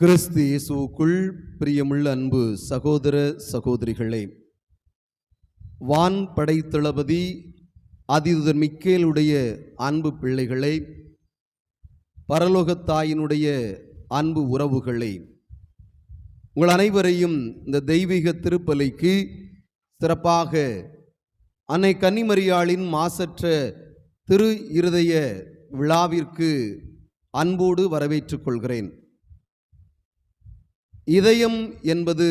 கிறிஸ்து இயேசுக்குள் பிரியமுள்ள அன்பு சகோதர சகோதரிகளே வான் படைத்தளபதி அதிதுதர் மிக்கேலுடைய அன்பு பிள்ளைகளே பரலோகத்தாயினுடைய அன்பு உறவுகளே உங்கள் அனைவரையும் இந்த தெய்வீக திருப்பலைக்கு சிறப்பாக அன்னை கன்னிமரியாளின் மாசற்ற திரு இருதய விழாவிற்கு அன்போடு வரவேற்றுக் கொள்கிறேன். இதயம் என்பது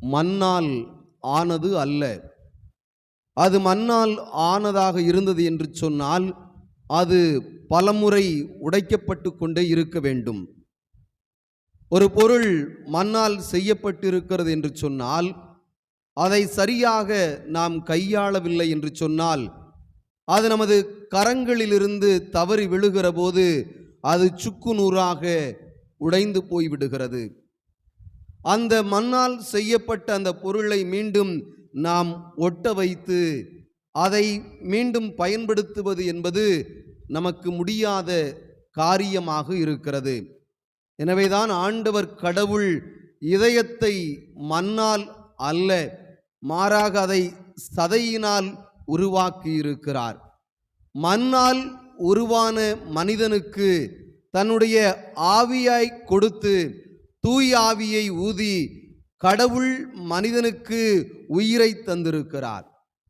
மண்ணால் ஆனது அல்ல. அது மண்ணால் ஆனதாக இருந்தது என்று சொன்னால் அது பலமுறை உடைக்கப்பட்டு கொண்டே இருக்க வேண்டும். ஒரு பொருள் மண்ணால் செய்யப்பட்டிருக்கிறது என்று சொன்னால் அதை சரியாக நாம் கையாளவில்லை என்று சொன்னால் அது நமது கரங்களிலிருந்து தவறி விழுகிற போது அது சுக்கு நூறாக உடைந்து போய்விடுகிறது அந்த மண்ணால் செய்யப்பட்ட அந்த பொருளை மீண்டும் நாம் ஒட்ட வைத்து அதை மீண்டும் பயன்படுத்துவது என்பது நமக்கு முடியாத காரியமாக இருக்கிறது. எனவேதான் ஆண்டவர் கடவுள் இதயத்தை மண்ணால் அல்ல மாறாக அதை சதையினால் உருவாக்கியிருக்கிறார். மண்ணால் உருவான மனிதனுக்கு தன்னுடைய ஆவியாய் கொடுத்து தூய் ஆவியை ஊதி கடவுள் மனிதனுக்கு உயிரை தந்திருக்கிறார்.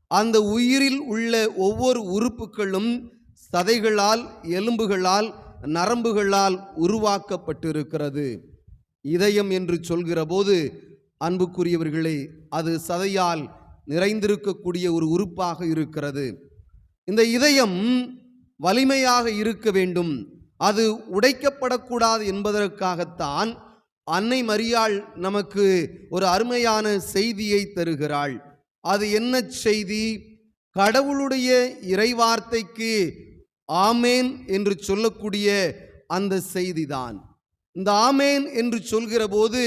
அந்த உயிரில் உள்ள ஒவ்வொரு உறுப்புகளும் சதைகளால் எலும்புகளால் நரம்புகளால் உருவாக்கப்பட்டிருக்கிறது. இதயம் என்று சொல்கிற போது அன்புக்குரியவர்களே அது சதையால் நிறைந்திருக்கக்கூடிய ஒரு உறுப்பாக இருக்கிறது. இந்த இதயம் வலிமையாக இருக்க வேண்டும். அது உடைக்கப்படக்கூடாது என்பதற்காகத்தான் அன்னை மரியாள் நமக்கு ஒரு அருமையான செய்தியை தருகிறாள். அது என்ன செய்தி? கடவுளுடைய இறைவார்த்தைக்கு ஆமேன் என்று சொல்லக்கூடிய அந்த செய்திதான். இந்த ஆமேன் என்று சொல்கிற போது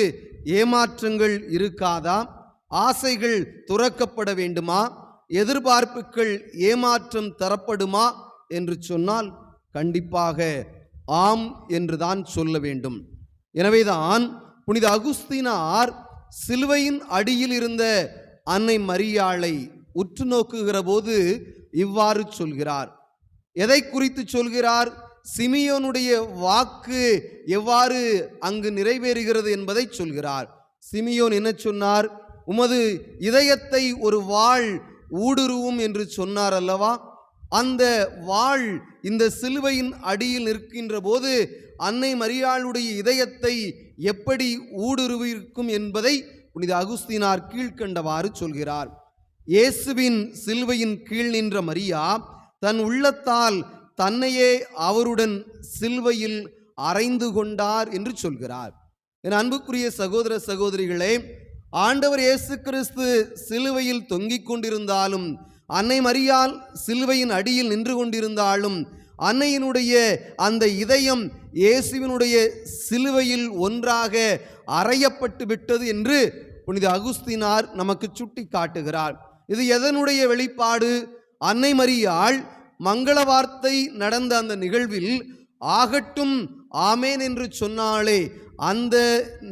ஏமாற்றங்கள் இருக்காதா? ஆசைகள் துறக்கப்பட வேண்டுமா? எதிர்பார்ப்புகள் ஏமாற்றம் தரப்படுமா? என்று சொன்னால் கண்டிப்பாக ஆம் என்று தான் சொல்ல வேண்டும். எனவேதான் புனித அகுஸ்தினார் சிலுவையின் அடியில் இருந்த அன்னை மரியாளை உற்று நோக்குகிற போது இவ்வாறு சொல்கிறார். எதை குறித்து சொல்கிறார்? சிமியோனுடைய வாக்கு எவ்வாறு அங்கு நிறைவேறுகிறது என்பதை சொல்கிறார். சிமியோன் என்ன சொன்னார்? உமது இதயத்தை ஒரு வாள் ஊடுருவும் என்று சொன்னார் அல்லவா? அந்த வாள் இந்த சிலுவையின் அடியில் நிற்கின்ற போது அன்னை மரியாளுடைய இதயத்தை எப்படி ஊடுருவிருக்கும் என்பதை புனித அகுஸ்தினார் கீழ்க்கண்டவாறு சொல்கிறார். இயேசுவின் சிலுவையின் கீழ் நின்ற மரியா தன் உள்ளத்தால் தன்னையே அவருடன் சிலுவையில் அறைந்து கொண்டார் என்று சொல்கிறார். என் அன்புக்குரிய சகோதர சகோதரிகளே ஆண்டவர் இயேசு கிறிஸ்து சிலுவையில் தொங்கிக் கொண்டிருந்தாலும் அன்னை மரியால் சிலுவையின் அடியில் நின்று கொண்டிருந்தாலும் அன்னையினுடைய அந்த இதயம் இயேசுவினுடைய சிலுவையில் ஒன்றாக அறையப்பட்டு விட்டது என்று புனித அகுஸ்தினார் நமக்கு சுட்டி காட்டுகிறார் இது எதனுடைய வெளிப்பாடு? அன்னை மரியாள் மங்கள வார்த்தை நடந்த அந்த நிகழ்வில் ஆகட்டும் ஆமேன் என்று சொன்னாலே அந்த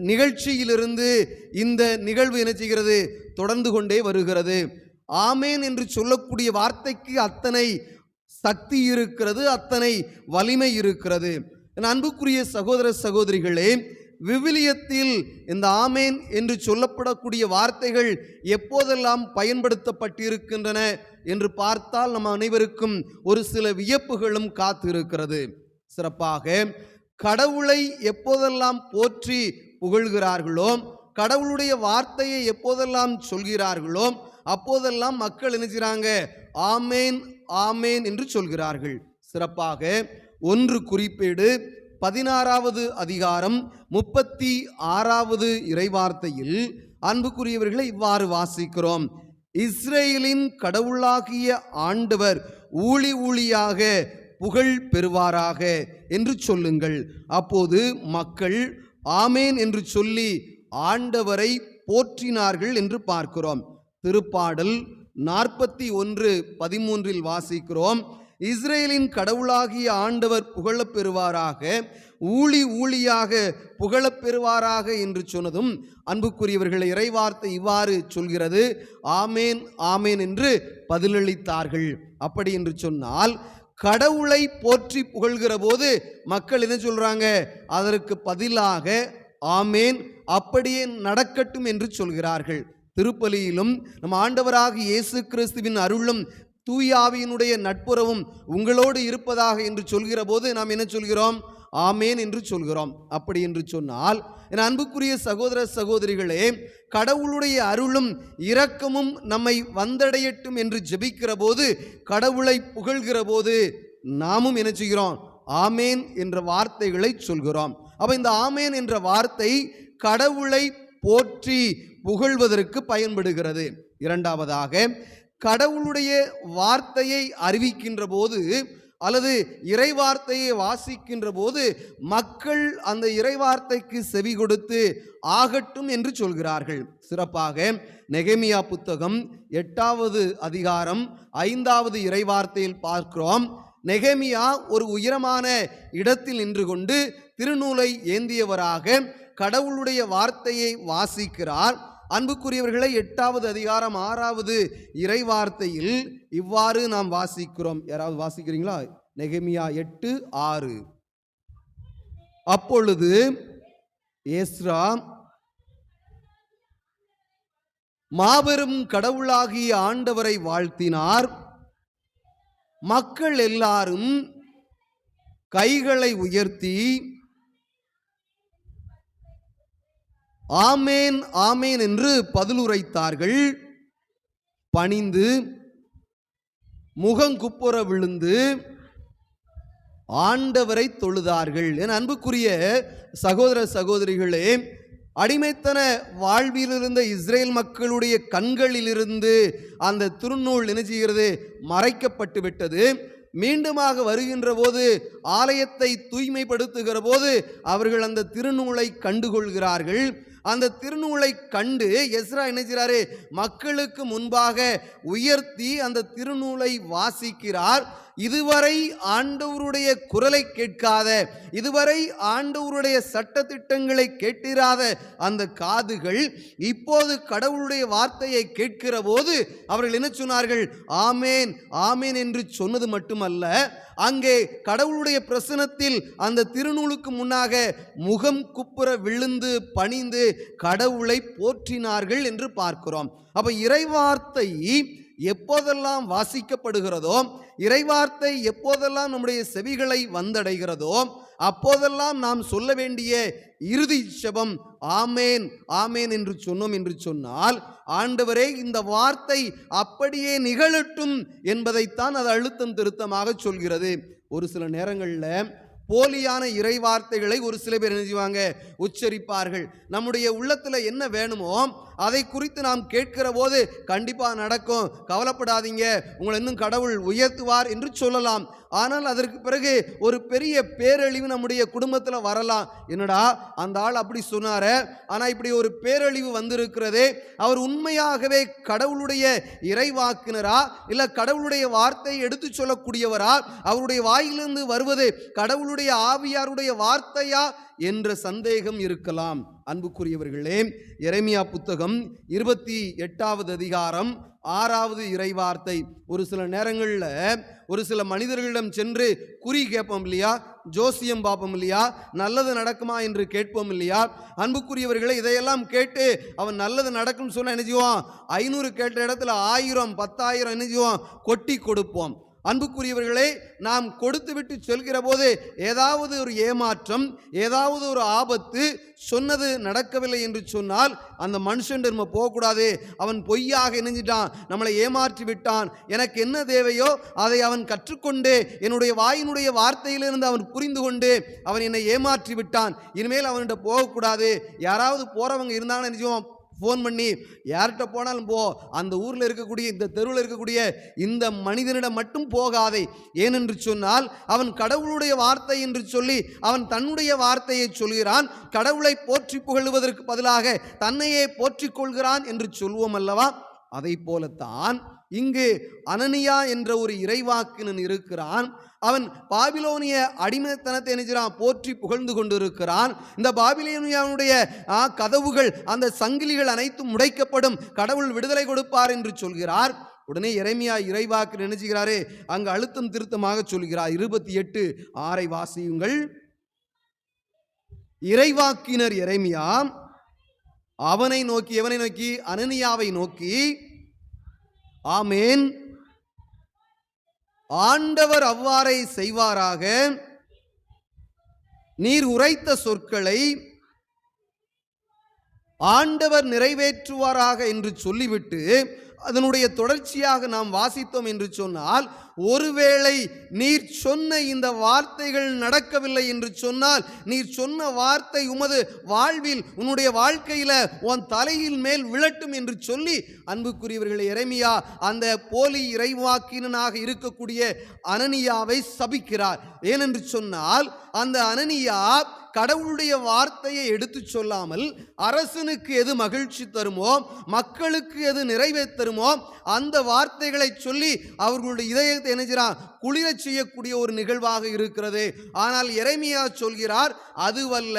நிகழ்ச்சியிலிருந்து இந்த நிகழ்வு என்ன செய்கிறது? தொடர்ந்து கொண்டே வருகிறது. ஆமேன் என்று சொல்லக்கூடிய வார்த்தைக்கு அத்தனை சக்தி இருக்கிறது அத்தனை வலிமை இருக்கிறது. என் அன்புக்குரிய சகோதர சகோதரிகளே விவிலியத்தில் இந்த ஆமேன் என்று சொல்லப்படக்கூடிய வார்த்தைகள் எப்போதெல்லாம் பயன்படுத்தப்பட்டிருக்கின்றன என்று பார்த்தால் நம் அனைவருக்கும் ஒரு சில வியப்புகளும் காத்திருக்கிறது. சிறப்பாக கடவுளை எப்போதெல்லாம் போற்றி புகழ்கிறார்களோ கடவுளுடைய வார்த்தையை எப்போதெல்லாம் சொல்கிறார்களோ அப்போதெல்லாம் மக்கள் நினைச்சுறாங்க ஆமேன் ஆமேன் என்று சொல்கிறார்கள். சிறப்பாக ஒன்று குறிப்பேடு பதினாறாவது அதிகாரம் முப்பத்தி ஆறாவது இறைவார்த்தையில் அன்புக்குரியவர்களை இவ்வாறு வாசிக்கிறோம். இஸ்ரேலின் கடவுளாகிய ஆண்டவர் ஊழி ஊழியாக புகழ் பெறுவாராக என்று சொல்லுங்கள். அப்போது மக்கள் ஆமேன் என்று சொல்லி ஆண்டவரை போற்றினார்கள் என்று பார்க்கிறோம். திருப்பாடல் நாற்பத்தி ஒன்று பதிமூன்றில் வாசிக்கிறோம். இஸ்ரேலின் கடவுளாகிய ஆண்டவர் புகழப் பெறுவாராக ஊழி ஊழியாக புகழப் பெறுவாராக என்று சொன்னதும் அன்புக்குரியவர்கள் இறைவார்த்தை இவ்வாறு சொல்கிறது. ஆமேன் ஆமேன் என்று பதிலளித்தார்கள். அப்படி என்று சொன்னால் கடவுளை போற்றி புகழ்கிற போது மக்கள் என்ன சொல்றாங்க? அதற்கு பதிலாக ஆமேன் அப்படியே நடக்கட்டும் என்று சொல்கிறார்கள். திருப்பலியிலும் நம் ஆண்டவராக இயேசு கிறிஸ்துவின் அருளும் தூயாவியினுடைய நட்புறவும் உங்களோடு இருப்பதாக என்று சொல்கிற போது நாம் என்ன சொல்கிறோம்? ஆமேன் என்று சொல்கிறோம். அப்படி என்று சொன்னால் என் அன்புக்குரிய சகோதர சகோதரிகளே கடவுளுடைய அருளும் இரக்கமும் நம்மை வந்தடையட்டும் என்று ஜெபிக்கிற போது கடவுளை புகழ்கிற போது நாமும் என்ன செய்கிறோம்? ஆமேன் என்ற வார்த்தைகளை சொல்கிறோம். அப்போ இந்த ஆமேன் என்ற வார்த்தை கடவுளை போற்றி புகழ்வதற்கு பயன்படுகிறது. இரண்டாவதாக கடவுளுடைய வார்த்தையை அறிவிக்கின்ற போது அல்லது இறைவார்த்தையை வாசிக்கின்ற போது மக்கள் அந்த இறைவார்த்தைக்கு செவி கொடுத்து ஆகட்டும் என்று சொல்கிறார்கள். சிறப்பாக நெகமியா புத்தகம் எட்டாவது அதிகாரம் ஐந்தாவது இறைவார்த்தையில் பார்க்கிறோம். நெகமியா ஒரு உயரமான இடத்தில் நின்று கொண்டு திருநூலை ஏந்தியவராக கடவுளுடைய வார்த்தையை வாசிக்கிறார். அன்புக்குரியவர்களை எட்டாவது அதிகாரம் ஆறாவது இறைவார்த்தையில் இவ்வாறு நாம் வாசிக்கிறோம். யாராவது வாசிக்கிறீங்களா? நெகமியா எட்டு ஆறு. அப்பொழுது ஏஸ்ரா மாபெரும் கடவுளாகிய ஆண்டவரை வாழ்த்தினார். மக்கள் எல்லாரும் கைகளை உயர்த்தி ஆமேன் ஆமேன் என்று பதிலுரைத்தார்கள். பணிந்து முகங்குப்புற விழுந்து ஆண்டவரை தொழுதார்கள் என் அன்புக்குரிய சகோதர சகோதரிகளே அடிமைத்தன வாழ்விலிருந்த இஸ்ரேல் மக்களுடைய கண்களிலிருந்து அந்த திருநூல் நினைச்சுகிறது மறைக்கப்பட்டு விட்டது. மீண்டுமாக வருகின்ற போது ஆலயத்தை தூய்மைப்படுத்துகிற போது அவர்கள் அந்த திருநூலை கண்டுகொள்கிறார்கள். அந்த திருநூலை கண்டு எஸ்ரா என்ன செய்கிறாரு? மக்களுக்கு முன்பாக உயர்த்தி அந்த திருநூலை வாசிக்கிறார். இதுவரை ஆண்டவருடைய குரலை கேட்காத இதுவரை ஆண்டவருடைய சட்டத்திட்டங்களை கேட்டிராத அந்த காதுகள் இப்போது கடவுளுடைய வார்த்தையை கேட்கிற போது அவர்கள் என்ன சொன்னார்கள்? ஆமேன் ஆமேன் என்று சொன்னது மட்டுமல்ல அங்கே கடவுளுடைய பிரசனத்தில் அந்த திருநூலுக்கு முன்னாக முகம் குப்புற விழுந்து பணிந்து கடவுளை போற்றினார்கள் என்று பார்க்கிறோம். அப்ப இறைவார்த்தை எப்போதெல்லாம் வாசிக்கப்படுகிறதோ இறைவார்த்தை எப்போதெல்லாம் நம்முடைய செவிகளை வந்தடைகிறதோ அப்போதெல்லாம் நாம் சொல்ல வேண்டிய இறுதி செபம் ஆமேன் ஆமேன் என்று சொன்னோம் என்று சொன்னால் ஆண்டவரே இந்த வார்த்தை அப்படியே நிகழட்டும் என்பதைத்தான் அது அழுத்தம் திருத்தமாக சொல்கிறது. ஒரு சில நேரங்களில் போலியான இறைவார்த்தைகளை ஒரு சில பேர் என்ன செய்வாங்க? உச்சரிப்பார்கள். நம்முடைய உள்ளத்தில் என்ன வேணுமோ அதை குறித்து நாம் கேட்கிற போது கண்டிப்பாக நடக்கும். கவலைப்படாதீங்க. உங்களை இன்னும் கடவுள் உயர்த்துவார் என்று சொல்லலாம். ஆனால் அதற்கு பிறகு ஒரு பெரிய பேரழிவு நம்முடைய குடும்பத்தில் வரலாம். என்னடா அந்த ஆள் அப்படி சொன்னார? ஆனால் இப்படி ஒரு பேரழிவு வந்திருக்கிறதே அவர் உண்மையாகவே கடவுளுடைய இறைவாக்குனரா? இல்லை கடவுளுடைய வார்த்தையை எடுத்து சொல்லக்கூடியவரா? அவருடைய வாயிலிருந்து வருவது கடவுளுடைய ஆவியாருடைய வார்த்தையா? என்ற சந்தேகம் இருக்கலாம். அன்புக்குரியவர்களே எரேமியா புத்தகம் இருபத்தி எட்டாவது அதிகாரம் ஆறாவது இறைவார்த்தை. ஒரு சில நேரங்களில் ஒரு சில மனிதர்களிடம் சென்று குறி கேட்போம் இல்லையா? ஜோசியம் பார்ப்போம் இல்லையா? நல்லது நடக்குமா என்று கேட்போம் இல்லையா? அன்புக்குரியவர்களை இதையெல்லாம் கேட்டு அவன் நல்லது நடக்கும்னு சொன்னால் என்ன செய்வான்? ஐநூறு கேட்ட இடத்துல ஆயிரம் பத்தாயிரம் என்ன செய்வோம் கொட்டி கொடுப்போம். அன்புக்குரியவர்களே நாம் கொடுத்து விட்டு சொல்கிற போது ஏதாவது ஒரு ஏமாற்றம் ஏதாவது ஒரு ஆபத்து சொன்னது நடக்கவில்லை என்று சொன்னால் அந்த மனுஷன் நம்ம போகக்கூடாது. அவன் பொய்யாக இணைஞ்சிட்டான் நம்மளை ஏமாற்றி விட்டான். எனக்கு என்ன தேவையோ அதை அவன் கற்றுக்கொண்டு என்னுடைய வாயினுடைய வார்த்தையிலிருந்து அவன் புரிந்து கொண்டு அவன் என்னை ஏமாற்றி விட்டான். இனிமேல் அவன்கிட்ட போகக்கூடாது. யாராவது போகிறவங்க இருந்தாங்கன்னு நினைச்சோம் ஃபோன் பண்ணி யார்கிட்ட போனாலும் போ. அந்த ஊரில் இருக்கக்கூடிய இந்த தெருவில் இருக்கக்கூடிய இந்த மனிதனிடம் மட்டும் போகாதே. ஏனென்று சொன்னால் அவன் கடவுளுடைய வார்த்தை என்று சொல்லி அவன் தன்னுடைய வார்த்தையை சொல்கிறான். கடவுளை போற்றி புகழுவதற்கு பதிலாக தன்னையே போற்றிக் கொள்கிறான் என்று சொல்வோம் அல்லவா? அதை போலத்தான் இங்கு அனனியா என்ற ஒரு இறைவாக்கினன் இருக்கிறான். அவன் பாபிலோனிய அடிமைத்தனத்தை நினைச்சான் போற்றி புகழ்ந்து கொண்டிருக்கிறான். இந்த பாபிலோனியாவுடைய கதவுகள் அந்த சங்கிலிகள் அனைத்தும் உடைக்கப்படும் கடவுள் விடுதலை கொடுப்பார் என்று சொல்கிறார். உடனே இறைமையா இறைவாக்கு நினைச்சுகிறாரே அங்கு அழுத்தம் திருத்தமாக சொல்கிறார். இருபத்தி எட்டு ஆறை வாசியுங்கள். இறைவாக்கினர் இறைமையா அவனை நோக்கி எவனை நோக்கி? அனனியாவை நோக்கி. ஆமேன். ஆண்டவர் அவ்வாறே செய்வாராக. நீர் உரைத்த சொற்களை ஆண்டவர் நிறைவேற்றுவாராக என்று சொல்லிவிட்டு அதனுடைய தொடர்ச்சியாக நாம் வாசித்தோம் என்று சொன்னால் ஒருவேளை நீர் சொன்ன இந்த வார்த்தைகள் நடக்கவில்லை என்று சொன்னால் நீர் சொன்ன வார்த்தை உமது வாழ்வில் உன்னுடைய வாழ்க்கையில உன் தலையில் மேல் விழட்டும் என்று சொல்லி அன்புக்குரியவர்கள் இறைமையா அந்த போலி இறைவாக்கினனாக இருக்கக்கூடிய அனனியாவை சபிக்கிறார். ஏனென்று சொன்னால் அந்த அனனியா கடவுளுடைய வார்த்தையை எடுத்து சொல்லாமல் அரசனுக்கு எது மகிழ்ச்சி தருமோ மக்களுக்கு எது நிறைவே தருமோ அந்த வார்த்தைகளை சொல்லி அவர்களுடைய இதயத்தை நினைக்கிறான் குளிரச் செய்யக்கூடிய ஒரு நிகழ்வாக இருக்கிறது. ஆனால் இறைமையா சொல்கிறார் அதுவல்ல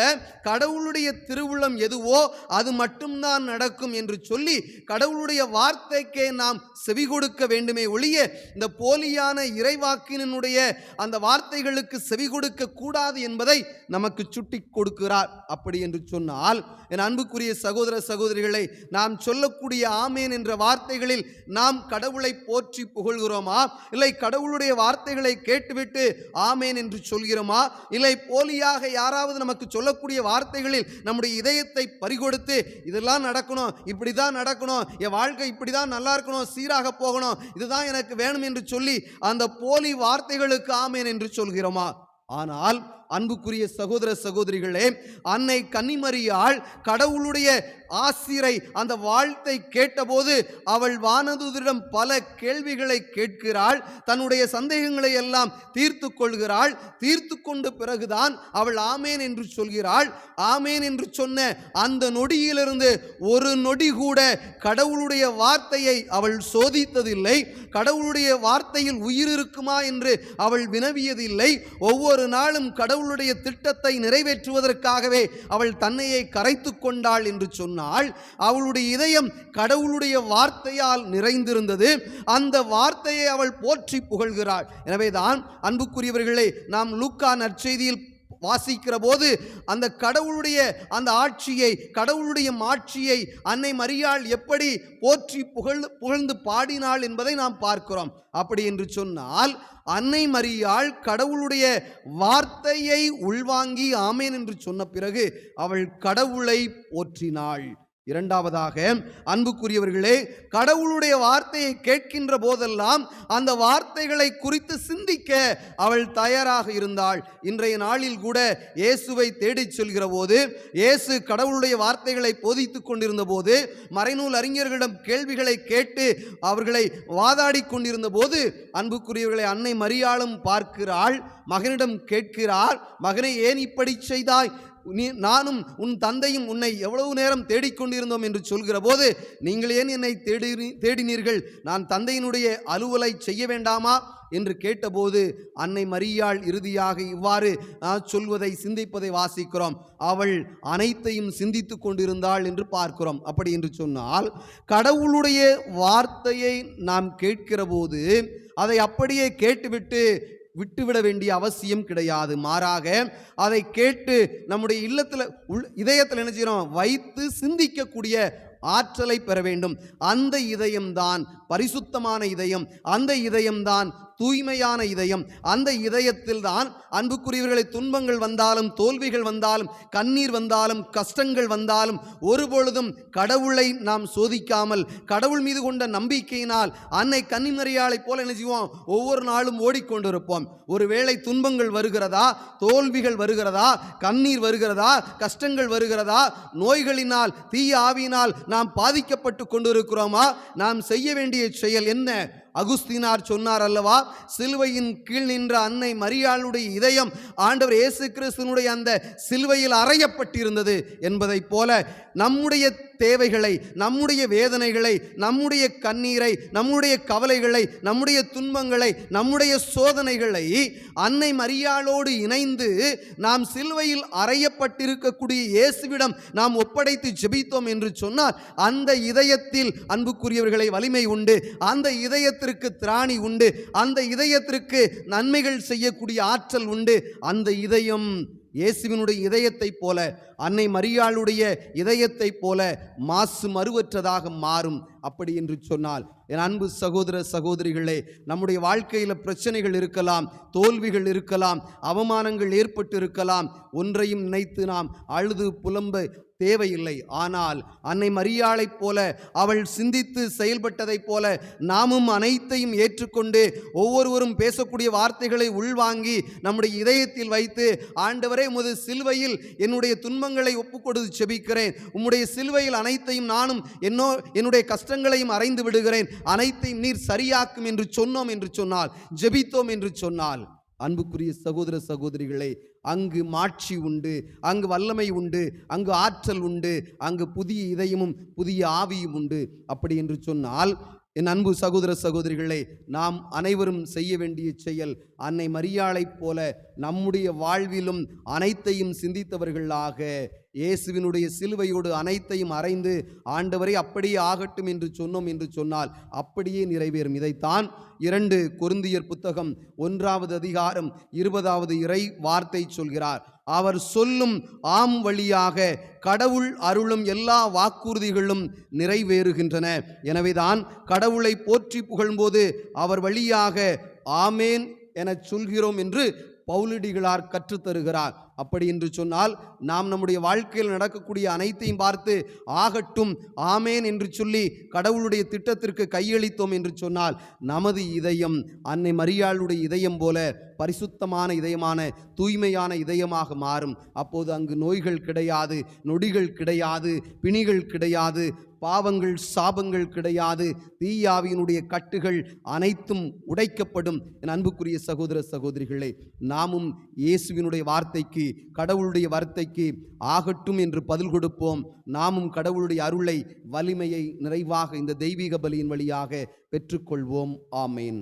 கடவுளுடைய திருவுளம் எதுவோ அது மட்டும்தான் நடக்கும் என்று சொல்லி கடவுளுடைய வார்த்தைக்கே நாம் செவி கொடுக்க வேண்டுமே ஒழிய இந்த போலியான இறைவாக்கினுடைய அந்த வார்த்தைகளுக்கு செவி கொடுக்க கூடாது என்பதை நமக்கு சுட்டி கொடுக்கிறார். அப்படி என்று சொன்னால் என் அன்புக்குரிய சகோதர சகோதரிகளை நாம் சொல்லக்கூடிய ஆமேன் என்ற வார்த்தைகளில் நாம் கடவுளை போற்றி புகழ்கிறோமா? இல்லை கடவுளுடைய வார்த்தைகளை கேட்டுவிட்டு ஆமேன் என்று சொல்கிறோமா? இல்லை போலியாக யாராவது நமக்கு சொல்லக்கூடிய வார்த்தைகளில் நம்முடைய இதயத்தை பறிகொடுத்து இதெல்லாம் நடக்கணும் இப்படி தான் நடக்கணும் என் வாழ்க்கை இப்படி தான் நல்லா இருக்கணும் சீராக போகணும் இதுதான் எனக்கு வேணும் என்று சொல்லி அந்த போலி வார்த்தைகளுக்கு ஆமேன் என்று சொல்கிறோமா? ஆனால் அன்புக்குரிய சகோதர சகோதரிகளே அன்னை கன்னிமரியாள் கடவுளுடைய ஆசிரை அந்த வாழ்த்தை கேட்டபோது அவள் வானதுதரிடம் பல கேள்விகளை கேட்கிறாள். தன்னுடைய சந்தேகங்களை எல்லாம் தீர்த்து கொள்கிறாள். தீர்த்து கொண்ட பிறகுதான் அவள் ஆமேன் என்று சொல்கிறாள். ஆமேன் என்று சொன்ன அந்த நொடியிலிருந்து ஒரு நொடி கூட கடவுளுடைய வார்த்தையை அவள் சோதித்ததில்லை. கடவுளுடைய வார்த்தையில் உயிர் இருக்குமா என்று அவள் வினவியதில்லை. ஒவ்வொரு நாளும் கடவுள் கடவுளுடைய திட்டத்தை நிறைவேற்றுவதற்காகவே அவள் தன்னையை கரைத்து கொண்டாள் என்று சொன்னால் அவளுடைய இதயம் கடவுளுடைய வார்த்தையால் நிறைந்திருந்தது. அந்த வார்த்தையை அவள் போற்றி புகழ்கிறாள். எனவேதான் அன்புக்குரியவர்களே நாம் லூக்கா நற்செய்தியில் வாசிக்கிற போது அந்த கடவுளுடைய அந்த ஆட்சியை கடவுளுடைய மாட்சியை அன்னை மரியாள் எப்படி போற்றி புகழ் புகழ்ந்து பாடினாள் என்பதை நாம் பார்க்கிறோம். அப்படி என்று சொன்னால் அன்னை மரியாள் கடவுளுடைய வார்த்தையை உள்வாங்கி ஆமேன் என்று சொன்ன பிறகு அவள் கடவுளை போற்றினாள். இரண்டாவதாக அன்புக்குரியவர்களே கடவுளுடைய வார்த்தையை கேட்கின்ற போதெல்லாம் அந்த வார்த்தைகளை குறித்து சிந்திக்க அவள் தயாராக இருந்தாள். இன்றைய நாளில் கூட இயேசுவை தேடிச் சொல்கிற போது இயேசு கடவுளுடைய வார்த்தைகளை போதித்துக் கொண்டிருந்த போது மறைநூல் அறிஞர்களிடம் கேள்விகளை கேட்டு அவர்களை வாதாடி கொண்டிருந்த போது அன்புக்குரியவர்களை அன்னை மரியாளும் பார்க்கிறாள் மகனிடம் கேட்கிறாள் மகனை ஏன் இப்படி செய்தாய்? நீ நானும் உன் தந்தையும் உன்னை எவ்வளவு நேரம் தேடிக்கொண்டிருந்தோம் என்று சொல்கிற போது நீங்கள் ஏன் என்னை தேடி தேடினீர்கள்? நான் தந்தையினுடைய அலுவலை செய்ய வேண்டாமா? என்று கேட்டபோது அன்னை மரியாள் இறுதியாக இவ்வாறு சொல்வதை சிந்திப்பதை வாசிக்கிறோம். அவள் அனைத்தையும் சிந்தித்து கொண்டிருந்தாள் என்று பார்க்கிறோம். அப்படி என்று சொன்னால் கடவுளுடைய வார்த்தையை நாம் கேட்கிற போது அதை அப்படியே கேட்டுவிட்டு விட்டுவிட வேண்டிய அவசியம் கிடையாது. மாறாக அதை கேட்டு நம்முடைய இல்லத்தில் உள் இதயத்தில் என்ன வைத்து சிந்திக்கக்கூடிய ஆற்றலை பெற வேண்டும். அந்த இதயம்தான் பரிசுத்தமான இதயம். அந்த இதயம்தான் தூய்மையான இதயம். அந்த இதயத்தில் தான் அன்புக்குரியவர்களை துன்பங்கள் வந்தாலும் தோல்விகள் வந்தாலும் கண்ணீர் வந்தாலும் கஷ்டங்கள் வந்தாலும் ஒருபொழுதும் கடவுளை நாம் சோதிக்காமல் கடவுள் மீது கொண்ட நம்பிக்கையினால் அன்னை கன்னிமறையாளைப் போல என்ன செய்வோம்? ஒவ்வொரு நாளும் ஓடிக்கொண்டிருப்போம். ஒருவேளை துன்பங்கள் வருகிறதா? தோல்விகள் வருகிறதா? கண்ணீர் வருகிறதா? கஷ்டங்கள் வருகிறதா? நோய்களினால் தீய ஆவியினால் நாம் பாதிக்கப்பட்டு கொண்டிருக்கிறோமா? நாம் செய்ய வேண்டிய செயல் என்ன? அகுஸ்தீனார் சொன்னார் அல்லவா சிலுவையின் கீழ் நின்ற அன்னை மரியாளுடைய இதயம் ஆண்டவர் இயேசு கிறிஸ்துனுடைய அந்த சிலுவையில் அறையப்பட்டிருந்தது என்பதைப் போல நம்முடைய தேவைகளை நம்முடைய வேதனைகளை நம்முடைய கண்ணீரை நம்முடைய கவலைகளை நம்முடைய துன்பங்களை நம்முடைய சோதனைகளை அன்னை மரியாளோடு இணைந்து நாம் சிலுவையில் அறையப்பட்டிருக்கக்கூடிய இயேசுவிடம் நாம் ஒப்படைத்து ஜெபித்தோம் என்று சொன்னால் அந்த இதயத்தில் அன்புக்குரியவர்களை வலிமை உண்டு. அந்த இதயத்திற்கு திராணி உண்டு. அந்த இதயத்திற்கு நன்மைகள் செய்யக்கூடிய ஆற்றல் உண்டு. அந்த இதயம் இயேசுவினுடைய இதயத்தைப் போல அன்னை மரியாளுடைய இதயத்தைப் போல மாசு மறுவற்றதாக மாறும் அப்படி என்று சொன்னால் என் அன்பு சகோதர சகோதரிகளே நம்முடைய வாழ்க்கையில் பிரச்சனைகள் இருக்கலாம் தோல்விகள் இருக்கலாம் அவமானங்கள் ஏற்பட்டு இருக்கலாம் ஒன்றையும் நினைத்து நாம் அழுது புலம்ப தேவையில்லை. ஆனால் அன்னை மரியாளைப் போல அவள் சிந்தித்து செயல்பட்டதைப் போல நாமும் அனைத்தையும் ஏற்றுக்கொண்டு ஒவ்வொருவரும் பேசக்கூடிய வார்த்தைகளை உள்வாங்கி நம்முடைய இதயத்தில் வைத்து ஆண்டவரே உமது சிலுவையில் என்னுடைய துன்பங்களை ஒப்புக்கொடுத்து செபிக்கிறேன். உம்முடைய சிலுவையில் அனைத்தையும் நானும் என்னோ என்னுடைய கஷ்டங்களையும் அறைந்து விடுகிறேன். அனைத்தையும் நீர் சரியாக்கும் என்று சொன்னோம் என்று சொன்னால் ஜெபித்தோம் என்று சொன்னால். அன்புக்குரிய சகோதர சகோதரிகளே அங்கு மாட்சி உண்டு அங்கு வல்லமை உண்டு அங்கு ஆற்றல் உண்டு அங்கு புதிய இதயமும் புதிய ஆவியும் உண்டு. அப்படி என்று சொன்னால் என் அன்பு சகோதர சகோதரிகளே நாம் அனைவரும் செய்ய வேண்டிய செயல் அன்னை மரியாளைப் போல நம்முடைய வாழ்விலும் அனைத்தையும் சிந்தித்தவர்களாக இயேசுவினுடைய சிலுவையோடு அனைத்தையும் அறைந்து ஆண்டவரை அப்படியே ஆகட்டும் என்று சொன்னோம் என்று சொன்னால் அப்படியே நிறைவேறும். இதைத்தான் இரண்டு கொருந்தியர் புத்தகம் ஒன்றாவது அதிகாரம் இருபதாவது இறை வார்த்தை சொல்கிறார். அவர் சொல்லும் ஆம் வழியாக கடவுள் அருளும் எல்லா வாக்குறுதிகளும் நிறைவேறுகின்றன. எனவேதான் கடவுளை போற்றி புகழும்போது அவர் வழியாக ஆமேன் எனச் சொல்கிறோம் என்று பவுலிடிகளார் கற்றுத்தருகிறார். அப்படி என்று சொன்னால் நாம் நம்முடைய வாழ்க்கையில் நடக்கக்கூடிய அனைத்தையும் பார்த்து ஆகட்டும் ஆமேன் என்று சொல்லி கடவுளுடைய திட்டத்திற்கு கையளித்தோம் என்று சொன்னால் நமது இதயம் அன்னை மரியாளுடைய இதயம் போல பரிசுத்தமான இதயமான தூய்மையான இதயமாக மாறும். அப்போது அங்கு நோய்கள் கிடையாது நொடிகள் கிடையாது பிணிகள் கிடையாது பாவங்கள் சாபங்கள் கிடையாது தீயாவியினுடைய கட்டுகள் அனைத்தும் உடைக்கப்படும். என் அன்புக்குரிய சகோதர சகோதரிகளே நாமும் இயேசுவினுடைய வார்த்தைக்கு கடவுளுடைய வார்த்தைக்கு ஆகட்டும் என்று பதில் கொடுப்போம். நாமும் கடவுளுடைய அருளை வலிமையை நிறைவாக இந்த தெய்வீக பலியின் வழியாக பெற்றுக்கொள்வோம். ஆமேன்.